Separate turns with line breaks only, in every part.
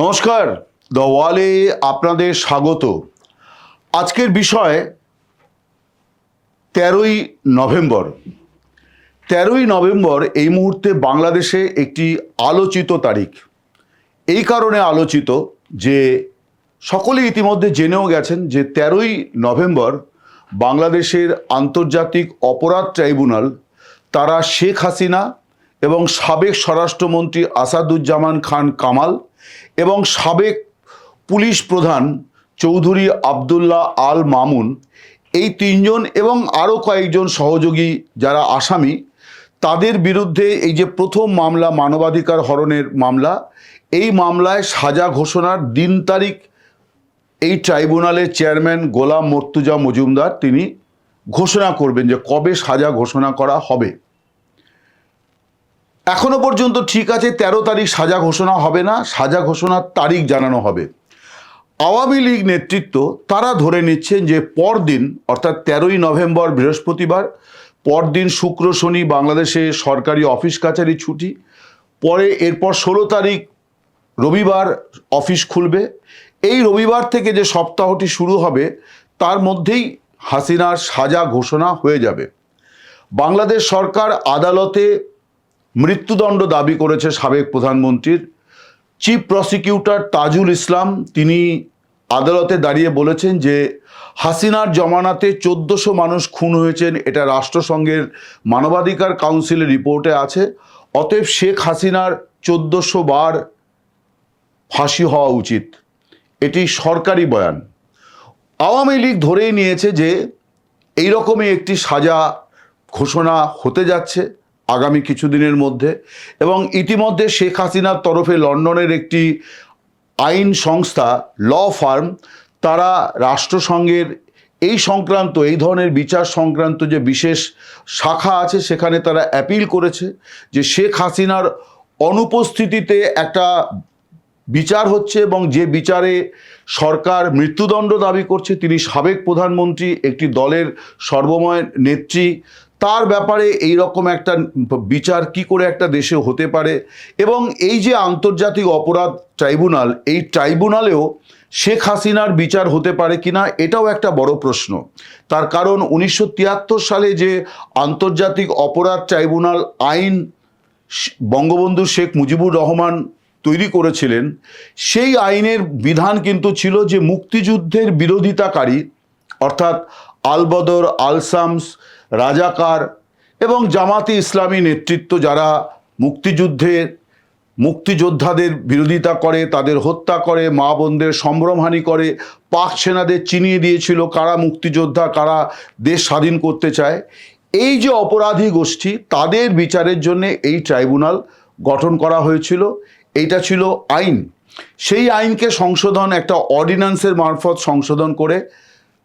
নমস্কার দ্য ওয়ালে আপনাদের স্বাগত আজকের বিষয় তেরোই নভেম্বর তেরোই নভেম্বর এই মুহূর্তে বাংলাদেশে একটি আলোচিত তারিখ এই কারণে আলোচিত যে সকলে ইতিমধ্যে জেনেও গেছেন যে তেরোই নভেম্বর বাংলাদেশের আন্তর্জাতিক অপরাধ ট্রাইব্যুনাল তারা শেখ হাসিনা এবং সাবেক স্বরাষ্ট্রমন্ত্রী আসাদুজ্জামান খান কামাল এবং সাবেক পুলিশ প্রধান চৌধুরী আবদুল্লাহ আল মামুন এই তিনজন এবং আরও কয়েকজন সহযোগী যারা আসামি তাদের বিরুদ্ধে এই যে প্রথম মামলা মানবাধিকার হরণের মামলা এই মামলায় সাজা ঘোষণার দিন তারিখ এই ট্রাইব্যুনালের চেয়ারম্যান গোলাম মর্তুজা মজুমদার তিনি ঘোষণা করবেন যে কবে সাজা ঘোষণা করা হবে এখনও পর্যন্ত ঠিক আছে ১৩ তারিখ সাজা ঘোষণা হবে না সাজা ঘোষণার তারিখ জানানো হবে আওয়ামী লীগ নেতৃত্ব তারা ধরে নিচ্ছেন যে পরদিন অর্থাৎ তেরোই নভেম্বর বৃহস্পতিবার পরদিন শুক্র শনি বাংলাদেশে সরকারি অফিস কাছারি ছুটি পরে এরপর ষোলো তারিখ রবিবার অফিস খুলবে এই রবিবার থেকে যে সপ্তাহটি শুরু হবে তার মধ্যেই হাসিনার সাজা ঘোষণা হয়ে যাবে বাংলাদেশ সরকার আদালতে মৃত্যুদণ্ড দাবি করেছে সাবেক প্রধানমন্ত্রীর চিফ প্রসিকিউটর তাজুল ইসলাম তিনি আদালতে দাঁড়িয়ে বলেছেন যে হাসিনার জমানাতে চোদ্দোশো মানুষ খুন হয়েছেন এটা রাষ্ট্রসংঘের মানবাধিকার কাউন্সিলের রিপোর্টে আছে অতএব শেখ হাসিনার চোদ্দোশো বার ফাঁসি হওয়া উচিত এটি সরকারি বয়ান আওয়ামী লীগ ধরেই নিয়েছে যে এইরকমই একটি সাজা ঘোষণা হতে যাচ্ছে আগামী কিছুদিনের মধ্যে এবং ইতিমধ্যে শেখ হাসিনার তরফে লন্ডনের একটি আইন সংস্থা ল ফার্ম তারা রাষ্ট্রসংঘের এই সংক্রান্ত এই ধরনের বিচার সংক্রান্ত যে বিশেষ শাখা আছে সেখানে তারা অ্যাপিল করেছে যে শেখ হাসিনার অনুপস্থিতিতে একটা বিচার হচ্ছে এবং যে বিচারে সরকার মৃত্যুদণ্ড দাবি করছে তিনি সাবেক প্রধানমন্ত্রী একটি দলের সর্বময় নেত্রী তার ব্যাপারে এই রকম একটা বিচার কি করে একটা দেশে হতে পারে এবং এই যে আন্তর্জাতিক অপরাধ ট্রাইব্যুনাল এই ট্রাইব্যুনালেও শেখ হাসিনার বিচার হতে পারে কিনা এটাও একটা বড় প্রশ্ন তার কারণ উনিশশো সালে যে আন্তর্জাতিক অপরাধ ট্রাইব্যুনাল আইন বঙ্গবন্ধু শেখ মুজিবুর রহমান তৈরি করেছিলেন সেই আইনের বিধান কিন্তু ছিল যে মুক্তিযুদ্ধের বিরোধিতাকারী অর্থাৎ আলবদর আলসামস রাজাকার এবং জামাতি ইসলামী নেতৃত্ব যারা মুক্তিযুদ্ধের মুক্তিযোদ্ধাদের বিরোধিতা করে তাদের হত্যা করে মা বোনদের সম্ভ্রমহানি করে পাক সেনাদের চিনিয়ে দিয়েছিল কারা মুক্তিযোদ্ধা কারা দেশ স্বাধীন করতে চায় এই যে অপরাধী গোষ্ঠী তাদের বিচারের জন্য এই ট্রাইব্যুনাল গঠন করা হয়েছিল এইটা ছিল আইন সেই আইনকে সংশোধন একটা অর্ডিন্যান্সের মারফত সংশোধন করে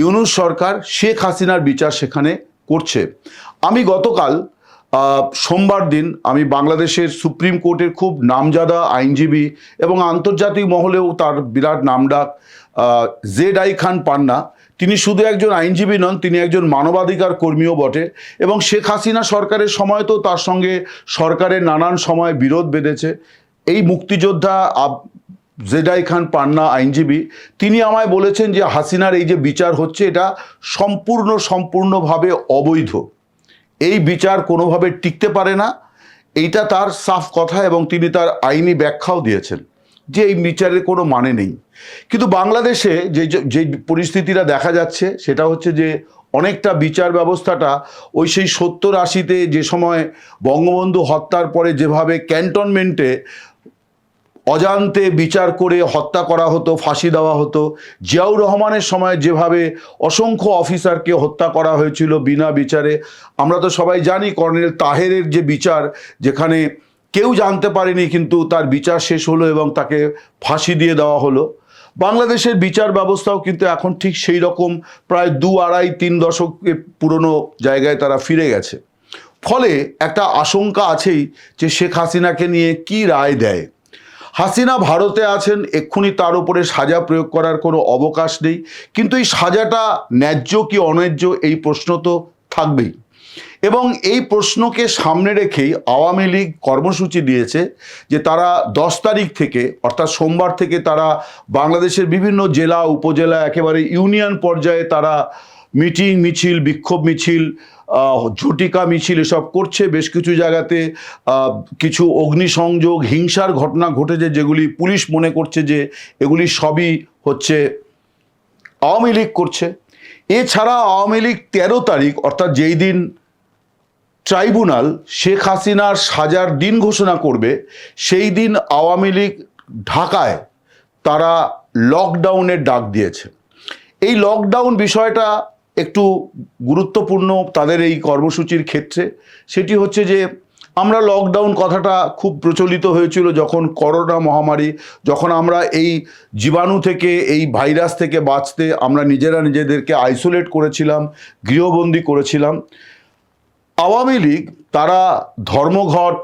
ইউনুস সরকার শেখ হাসিনার বিচার সেখানে করছে আমি গতকাল সোমবার দিন আমি বাংলাদেশের সুপ্রিম কোর্টের খুব নামজাদা আইনজীবী এবং আন্তর্জাতিক মহলেও তার বিরাট নামডাক জেড আই খান পান্না তিনি শুধু একজন আইনজীবী নন তিনি একজন মানবাধিকার কর্মীও বটে এবং শেখ হাসিনা সরকারের সময় তো তার সঙ্গে সরকারের নানান সময় বিরোধ বেঁধেছে এই মুক্তিযোদ্ধা জেডাই খান পান্না আইনজীবী তিনি আমায় বলেছেন যে হাসিনার এই যে বিচার হচ্ছে এটা সম্পূর্ণ সম্পূর্ণভাবে অবৈধ এই বিচার কোনোভাবে টিকতে পারে না এইটা তার সাফ কথা এবং তিনি তার আইনি ব্যাখ্যাও দিয়েছেন যে এই বিচারের কোনো মানে নেই কিন্তু বাংলাদেশে যে যে পরিস্থিতিটা দেখা যাচ্ছে সেটা হচ্ছে যে অনেকটা বিচার ব্যবস্থাটা ওই সেই সত্তর আশিতে যে সময় বঙ্গবন্ধু হত্যার পরে যেভাবে ক্যান্টনমেন্টে অজান্তে বিচার করে হত্যা করা হতো ফাঁসি দেওয়া হতো জিয়াউর রহমানের সময় যেভাবে অসংখ্য অফিসারকে হত্যা করা হয়েছিল বিনা বিচারে আমরা তো সবাই জানি কর্নেল তাহেরের যে বিচার যেখানে কেউ জানতে পারেনি কিন্তু তার বিচার শেষ হলো এবং তাকে ফাঁসি দিয়ে দেওয়া হলো বাংলাদেশের বিচার ব্যবস্থাও কিন্তু এখন ঠিক সেই রকম প্রায় দু আড়াই তিন দশকে পুরনো জায়গায় তারা ফিরে গেছে ফলে একটা আশঙ্কা আছেই যে শেখ হাসিনাকে নিয়ে কি রায় দেয় হাসিনা ভারতে আছেন এক্ষুনি তার উপরে সাজা প্রয়োগ করার কোনো অবকাশ নেই কিন্তু এই সাজাটা ন্যায্য কি অন্যায্য এই প্রশ্ন তো থাকবেই এবং এই প্রশ্নকে সামনে রেখেই আওয়ামী লীগ কর্মসূচি দিয়েছে যে তারা দশ তারিখ থেকে অর্থাৎ সোমবার থেকে তারা বাংলাদেশের বিভিন্ন জেলা উপজেলা একেবারে ইউনিয়ন পর্যায়ে তারা মিটিং মিছিল বিক্ষোভ মিছিল ঝটিকা মিছিল এসব করছে বেশ কিছু জায়গাতে কিছু অগ্নিসংযোগ হিংসার ঘটনা ঘটেছে যেগুলি পুলিশ মনে করছে যে এগুলি সবই হচ্ছে আওয়ামী লীগ করছে এছাড়া আওয়ামী লীগ তেরো তারিখ অর্থাৎ যেই দিন ট্রাইব্যুনাল শেখ হাসিনার সাজার দিন ঘোষণা করবে সেই দিন আওয়ামী লীগ ঢাকায় তারা লকডাউনের ডাক দিয়েছে এই লকডাউন বিষয়টা একটু গুরুত্বপূর্ণ তাদের এই কর্মসূচির ক্ষেত্রে সেটি হচ্ছে যে আমরা লকডাউন কথাটা খুব প্রচলিত হয়েছিল যখন করোনা মহামারী যখন আমরা এই জীবাণু থেকে এই ভাইরাস থেকে বাঁচতে আমরা নিজেরা নিজেদেরকে আইসোলেট করেছিলাম গৃহবন্দী করেছিলাম আওয়ামী লীগ তারা ধর্মঘট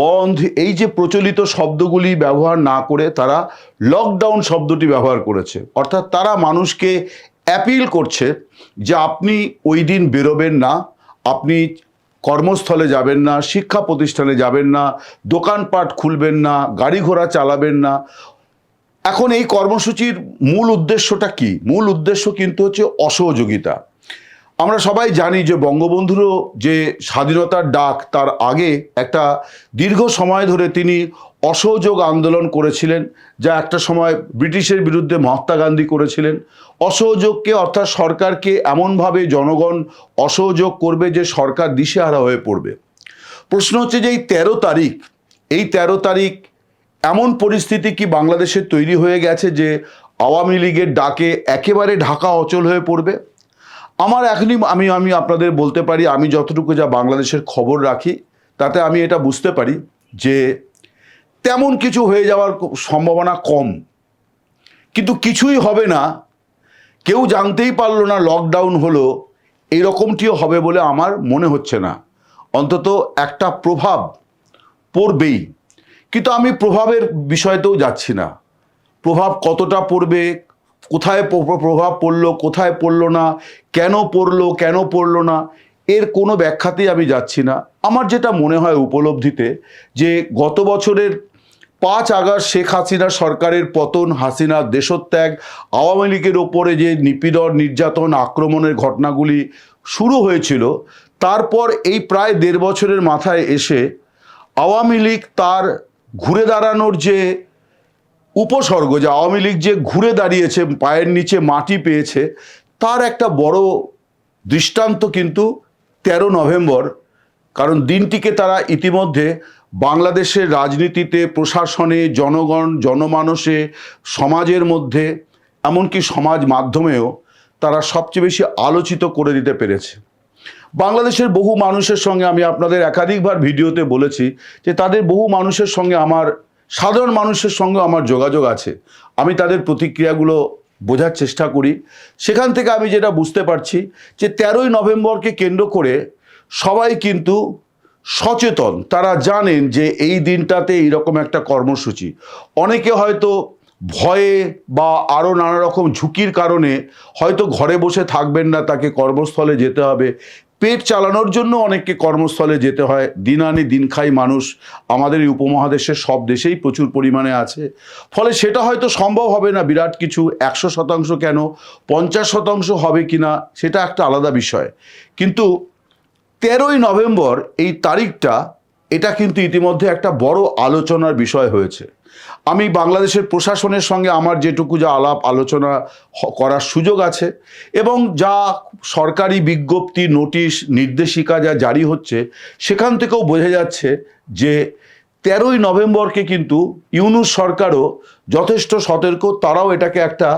বন্ধ এই যে প্রচলিত শব্দগুলি ব্যবহার না করে তারা লকডাউন শব্দটি ব্যবহার করেছে অর্থাৎ তারা মানুষকে অ্যাপিল করছে যে আপনি ওই দিন বেরোবেন না আপনি কর্মস্থলে যাবেন না শিক্ষা প্রতিষ্ঠানে যাবেন না দোকানপাট খুলবেন না গাড়ি ঘোড়া চালাবেন না এখন এই কর্মসূচির মূল উদ্দেশ্যটা কি মূল উদ্দেশ্য কিন্তু হচ্ছে অসহযোগিতা আমরা সবাই জানি যে বঙ্গবন্ধুরও যে স্বাধীনতার ডাক তার আগে একটা দীর্ঘ সময় ধরে তিনি অসহযোগ আন্দোলন করেছিলেন যা একটা সময় ব্রিটিশের বিরুদ্ধে মহাত্মা গান্ধী করেছিলেন অসহযোগকে অর্থাৎ সরকারকে এমনভাবে জনগণ অসহযোগ করবে যে সরকার দিশেহারা হয়ে পড়বে প্রশ্ন হচ্ছে যে এই তেরো তারিখ এই তেরো তারিখ এমন পরিস্থিতি কি বাংলাদেশে তৈরি হয়ে গেছে যে আওয়ামী লীগের ডাকে একেবারে ঢাকা অচল হয়ে পড়বে আমার এখনই আমি আমি আপনাদের বলতে পারি আমি যতটুকু যা বাংলাদেশের খবর রাখি তাতে আমি এটা বুঝতে পারি যে তেমন কিছু হয়ে যাওয়ার সম্ভাবনা কম কিন্তু কিছুই হবে না কেউ জানতেই পারলো না লকডাউন হলো এরকমটিও হবে বলে আমার মনে হচ্ছে না অন্তত একটা প্রভাব পড়বেই কিন্তু আমি প্রভাবের বিষয়তেও যাচ্ছি না প্রভাব কতটা পড়বে কোথায় প্রভাব পড়লো কোথায় পড়লো না কেন পড়লো কেন পড়লো না এর কোনো ব্যাখ্যাতেই আমি যাচ্ছি না আমার যেটা মনে হয় উপলব্ধিতে যে গত বছরের পাঁচ আগস্ট শেখ হাসিনা সরকারের পতন হাসিনা দেশত্যাগ আওয়ামী লীগের ওপরে যে নিপীড়ন নির্যাতন আক্রমণের ঘটনাগুলি শুরু হয়েছিল তারপর এই প্রায় দেড় বছরের মাথায় এসে আওয়ামী লীগ তার ঘুরে দাঁড়ানোর যে উপসর্গ যে আওয়ামী লীগ যে ঘুরে দাঁড়িয়েছে পায়ের নিচে মাটি পেয়েছে তার একটা বড় দৃষ্টান্ত কিন্তু তেরো নভেম্বর কারণ দিনটিকে তারা ইতিমধ্যে বাংলাদেশের রাজনীতিতে প্রশাসনে জনগণ জনমানসে সমাজের মধ্যে এমনকি সমাজ মাধ্যমেও তারা সবচেয়ে বেশি আলোচিত করে দিতে পেরেছে বাংলাদেশের বহু মানুষের সঙ্গে আমি আপনাদের একাধিকবার ভিডিওতে বলেছি যে তাদের বহু মানুষের সঙ্গে আমার সাধারণ মানুষের সঙ্গে আমার যোগাযোগ আছে আমি তাদের প্রতিক্রিয়াগুলো বোঝার চেষ্টা করি সেখান থেকে আমি যেটা বুঝতে পারছি যে তেরোই নভেম্বরকে কেন্দ্র করে সবাই কিন্তু সচেতন তারা জানেন যে এই দিনটাতে এইরকম একটা কর্মসূচি অনেকে হয়তো ভয়ে বা আরও নানা রকম ঝুঁকির কারণে হয়তো ঘরে বসে থাকবেন না তাকে কর্মস্থলে যেতে হবে পেট চালানোর জন্য অনেককে কর্মস্থলে যেতে হয় দিন আনি দিন খাই মানুষ আমাদের এই উপমহাদেশের সব দেশেই প্রচুর পরিমাণে আছে ফলে সেটা হয়তো সম্ভব হবে না বিরাট কিছু একশো শতাংশ কেন পঞ্চাশ শতাংশ হবে কি না সেটা একটা আলাদা বিষয় কিন্তু তেরোই নভেম্বর এই তারিখটা এটা কিন্তু ইতিমধ্যে একটা বড় আলোচনার বিষয় হয়েছে আমি বাংলাদেশের প্রশাসনের সঙ্গে আমার যেটুকু যা আলাপ আলোচনা করার সুযোগ আছে এবং যা সরকারি বিজ্ঞপ্তি নোটিশ নির্দেশিকা যা জারি হচ্ছে সেখান থেকেও বোঝা যাচ্ছে যে তেরোই নভেম্বরকে কিন্তু ইউনুস সরকারও যথেষ্ট সতর্ক তারাও এটাকে একটা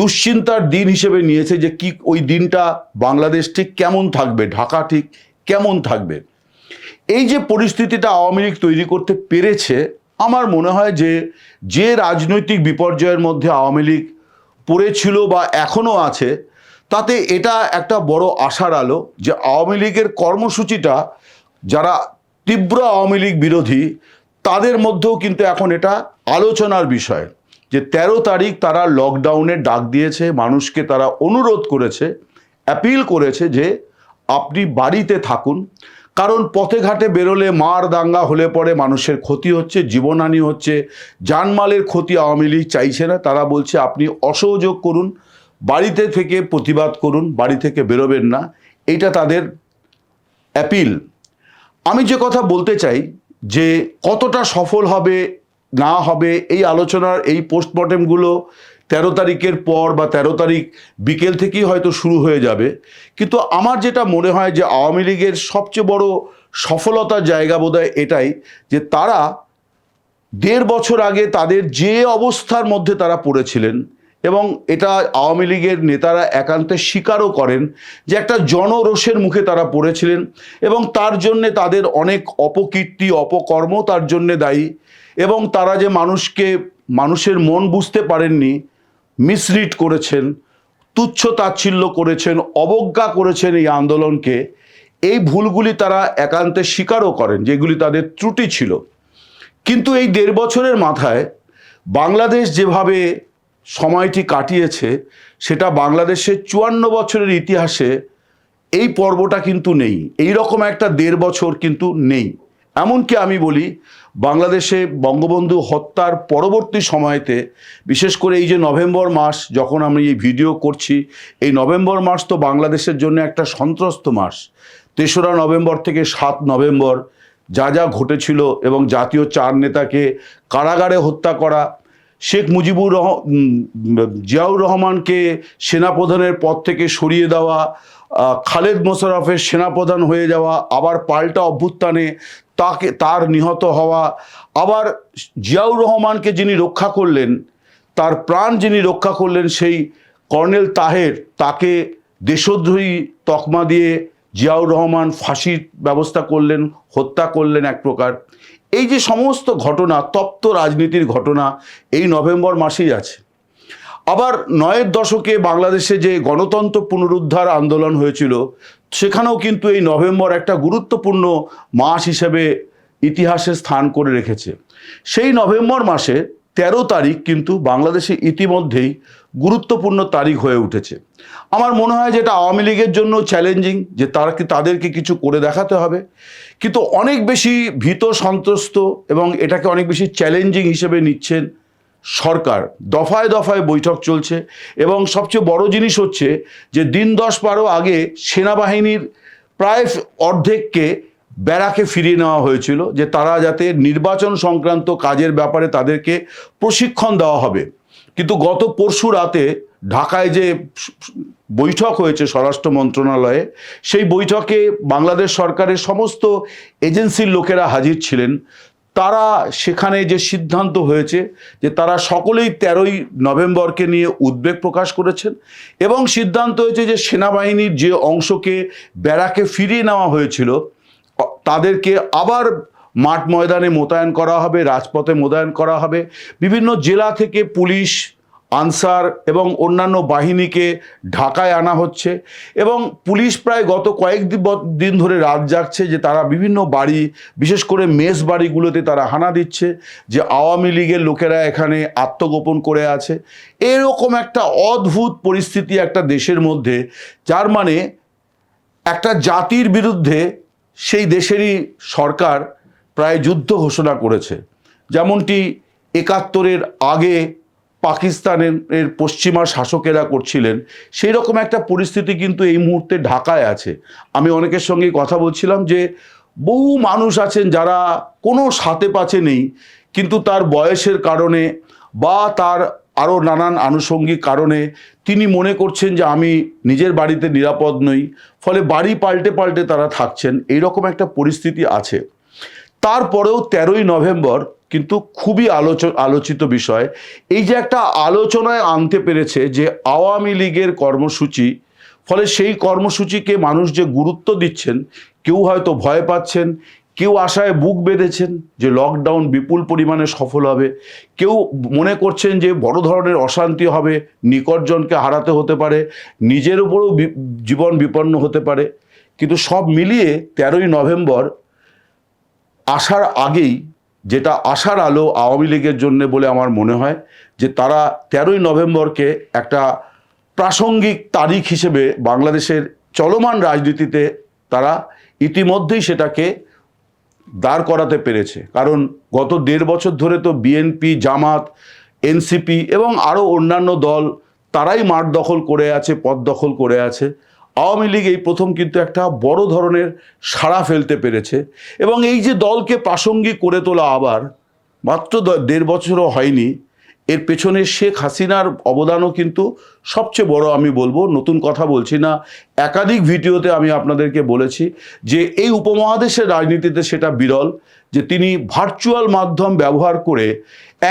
দুশ্চিন্তার দিন হিসেবে নিয়েছে যে কি ওই দিনটা বাংলাদেশ ঠিক কেমন থাকবে ঢাকা ঠিক কেমন থাকবে এই যে পরিস্থিতিটা আওয়ামী লীগ তৈরি করতে পেরেছে আমার মনে হয় যে যে রাজনৈতিক বিপর্যয়ের মধ্যে আওয়ামী লীগ পড়েছিল বা এখনও আছে তাতে এটা একটা বড় আশার আলো যে আওয়ামী লীগের কর্মসূচিটা যারা তীব্র আওয়ামী লীগ বিরোধী তাদের মধ্যেও কিন্তু এখন এটা আলোচনার বিষয় যে ১৩ তারিখ তারা লকডাউনের ডাক দিয়েছে মানুষকে তারা অনুরোধ করেছে অ্যাপিল করেছে যে আপনি বাড়িতে থাকুন কারণ পথে ঘাটে বেরোলে মার দাঙ্গা হলে পরে মানুষের ক্ষতি হচ্ছে জীবনহানি হচ্ছে জানমালের ক্ষতি আওয়ামী লীগ চাইছে না তারা বলছে আপনি অসহযোগ করুন বাড়িতে থেকে প্রতিবাদ করুন বাড়ি থেকে বেরোবেন না এটা তাদের অ্যাপিল আমি যে কথা বলতে চাই যে কতটা সফল হবে না হবে এই আলোচনার এই পোস্টমর্টেমগুলো তেরো তারিখের পর বা তেরো তারিখ বিকেল থেকেই হয়তো শুরু হয়ে যাবে কিন্তু আমার যেটা মনে হয় যে আওয়ামী লীগের সবচেয়ে বড় সফলতার জায়গা বোধহয় এটাই যে তারা দেড় বছর আগে তাদের যে অবস্থার মধ্যে তারা পড়েছিলেন এবং এটা আওয়ামী লীগের নেতারা একান্তে স্বীকারও করেন যে একটা জনরোষের মুখে তারা পড়েছিলেন এবং তার জন্যে তাদের অনেক অপকীর্তি অপকর্ম তার জন্যে দায়ী এবং তারা যে মানুষকে মানুষের মন বুঝতে পারেননি মিসরিড করেছেন তুচ্ছ তাচ্ছিল্য করেছেন অবজ্ঞা করেছেন এই আন্দোলনকে এই ভুলগুলি তারা একান্তে স্বীকারও করেন যেগুলি তাদের ত্রুটি ছিল কিন্তু এই দেড় বছরের মাথায় বাংলাদেশ যেভাবে সময়টি কাটিয়েছে সেটা বাংলাদেশের চুয়ান্ন বছরের ইতিহাসে এই পর্বটা কিন্তু নেই এই রকম একটা দেড় বছর কিন্তু নেই এমনকি আমি বলি বাংলাদেশে বঙ্গবন্ধু হত্যার পরবর্তী সময়তে বিশেষ করে এই যে নভেম্বর মাস যখন আমি এই ভিডিও করছি এই নভেম্বর মাস তো বাংলাদেশের জন্য একটা সন্ত্রস্ত মাস তেসরা নভেম্বর থেকে সাত নভেম্বর যা যা ঘটেছিল এবং জাতীয় চার নেতাকে কারাগারে হত্যা করা শেখ মুজিবুর রহ জিয়াউর রহমানকে সেনাপ্রধানের পদ থেকে সরিয়ে দেওয়া খালেদ মোশারফের সেনাপ্রধান হয়ে যাওয়া আবার পাল্টা অভ্যুত্থানে তাকে তার নিহত হওয়া আবার জিয়াউর রহমানকে যিনি রক্ষা করলেন তার প্রাণ যিনি রক্ষা করলেন সেই কর্নেল তাহের তাকে দেশদ্রোহী তকমা দিয়ে জিয়াউর রহমান ফাঁসির ব্যবস্থা করলেন হত্যা করলেন এক প্রকার এই যে সমস্ত ঘটনা তপ্ত রাজনীতির ঘটনা এই নভেম্বর মাসেই আছে আবার নয়ের দশকে বাংলাদেশে যে গণতন্ত্র পুনরুদ্ধার আন্দোলন হয়েছিল সেখানেও কিন্তু এই নভেম্বর একটা গুরুত্বপূর্ণ মাস হিসেবে ইতিহাসে স্থান করে রেখেছে সেই নভেম্বর মাসে ১৩ তারিখ কিন্তু বাংলাদেশে ইতিমধ্যেই গুরুত্বপূর্ণ তারিখ হয়ে উঠেছে আমার মনে হয় যেটা আওয়ামী লীগের জন্য চ্যালেঞ্জিং যে তারা তাদেরকে কিছু করে দেখাতে হবে কিন্তু অনেক বেশি ভীত সন্ত্রস্ত এবং এটাকে অনেক বেশি চ্যালেঞ্জিং হিসেবে নিচ্ছেন সরকার দফায় দফায় বৈঠক চলছে এবং সবচেয়ে বড় জিনিস হচ্ছে যে দিন দশ বারো আগে সেনাবাহিনীর প্রায় অর্ধেককে ব্যারাকে ফিরিয়ে নেওয়া হয়েছিল যে তারা যাতে নির্বাচন সংক্রান্ত কাজের ব্যাপারে তাদেরকে প্রশিক্ষণ দেওয়া হবে কিন্তু গত পরশু রাতে ঢাকায় যে বৈঠক হয়েছে স্বরাষ্ট্র মন্ত্রণালয়ে সেই বৈঠকে বাংলাদেশ সরকারের সমস্ত এজেন্সির লোকেরা হাজির ছিলেন তারা সেখানে যে সিদ্ধান্ত হয়েছে যে তারা সকলেই তেরোই নভেম্বরকে নিয়ে উদ্বেগ প্রকাশ করেছেন এবং সিদ্ধান্ত হয়েছে যে সেনাবাহিনীর যে অংশকে ব্যারাকে ফিরিয়ে নেওয়া হয়েছিল তাদেরকে আবার মাঠ ময়দানে মোতায়েন করা হবে রাজপথে মোতায়েন করা হবে বিভিন্ন জেলা থেকে পুলিশ আনসার এবং অন্যান্য বাহিনীকে ঢাকায় আনা হচ্ছে এবং পুলিশ প্রায় গত কয়েক দিন ধরে রাত জাগছে যে তারা বিভিন্ন বাড়ি বিশেষ করে মেস বাড়িগুলোতে তারা হানা দিচ্ছে যে আওয়ামী লীগের লোকেরা এখানে আত্মগোপন করে আছে এরকম একটা অদ্ভুত পরিস্থিতি একটা দেশের মধ্যে যার মানে একটা জাতির বিরুদ্ধে সেই দেশেরই সরকার প্রায় যুদ্ধ ঘোষণা করেছে যেমনটি একাত্তরের আগে পাকিস্তানের এর পশ্চিমা শাসকেরা করছিলেন সেই রকম একটা পরিস্থিতি কিন্তু এই মুহূর্তে ঢাকায় আছে আমি অনেকের সঙ্গে কথা বলছিলাম যে বহু মানুষ আছেন যারা কোনো সাথে পাচে নেই কিন্তু তার বয়সের কারণে বা তার আরও নানান আনুষঙ্গিক কারণে তিনি মনে করছেন যে আমি নিজের বাড়িতে নিরাপদ নই ফলে বাড়ি পাল্টে পাল্টে তারা থাকছেন এইরকম একটা পরিস্থিতি আছে তারপরেও তেরোই নভেম্বর কিন্তু খুবই আলোচ আলোচিত বিষয় এই যে একটা আলোচনায় আনতে পেরেছে যে আওয়ামী লীগের কর্মসূচি ফলে সেই কর্মসূচিকে মানুষ যে গুরুত্ব দিচ্ছেন কেউ হয়তো ভয় পাচ্ছেন কেউ আশায় বুক বেঁধেছেন যে লকডাউন বিপুল পরিমাণে সফল হবে কেউ মনে করছেন যে বড় ধরনের অশান্তি হবে নিকটজনকে হারাতে হতে পারে নিজের উপরেও জীবন বিপন্ন হতে পারে কিন্তু সব মিলিয়ে তেরোই নভেম্বর আসার আগেই যেটা আশার আলো আওয়ামী লীগের জন্য বলে আমার মনে হয় যে তারা তেরোই নভেম্বরকে একটা প্রাসঙ্গিক তারিখ হিসেবে বাংলাদেশের চলমান রাজনীতিতে তারা ইতিমধ্যেই সেটাকে দাঁড় করাতে পেরেছে কারণ গত দেড় বছর ধরে তো বিএনপি জামাত এনসিপি এবং আরও অন্যান্য দল তারাই মাঠ দখল করে আছে পদ দখল করে আছে আওয়ামী লীগ এই প্রথম কিন্তু একটা বড় ধরনের সাড়া ফেলতে পেরেছে এবং এই যে দলকে প্রাসঙ্গিক করে তোলা আবার মাত্র দেড় বছরও হয়নি এর পেছনে শেখ হাসিনার অবদানও কিন্তু সবচেয়ে বড় আমি বলবো নতুন কথা বলছি না একাধিক ভিডিওতে আমি আপনাদেরকে বলেছি যে এই উপমহাদেশের রাজনীতিতে সেটা বিরল যে তিনি ভার্চুয়াল মাধ্যম ব্যবহার করে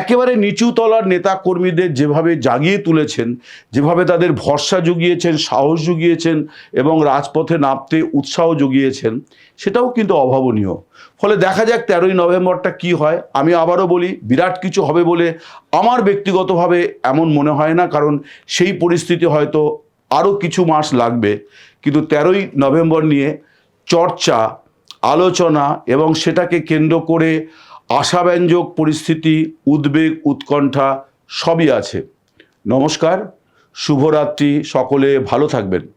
একেবারে নিচু তলার নেতাকর্মীদের যেভাবে জাগিয়ে তুলেছেন যেভাবে তাদের ভরসা জুগিয়েছেন সাহস জুগিয়েছেন এবং রাজপথে নামতে উৎসাহ জুগিয়েছেন সেটাও কিন্তু অভাবনীয় ফলে দেখা যাক তেরোই নভেম্বরটা কি হয় আমি আবারও বলি বিরাট কিছু হবে বলে আমার ব্যক্তিগতভাবে এমন মনে হয় না কারণ সেই পরিস্থিতি হয়তো আরও কিছু মাস লাগবে কিন্তু তেরোই নভেম্বর নিয়ে চর্চা আলোচনা এবং সেটাকে কেন্দ্র করে আশাব্যঞ্জক পরিস্থিতি উদ্বেগ উৎকণ্ঠা সবই আছে নমস্কার শুভরাত্রি সকলে ভালো থাকবেন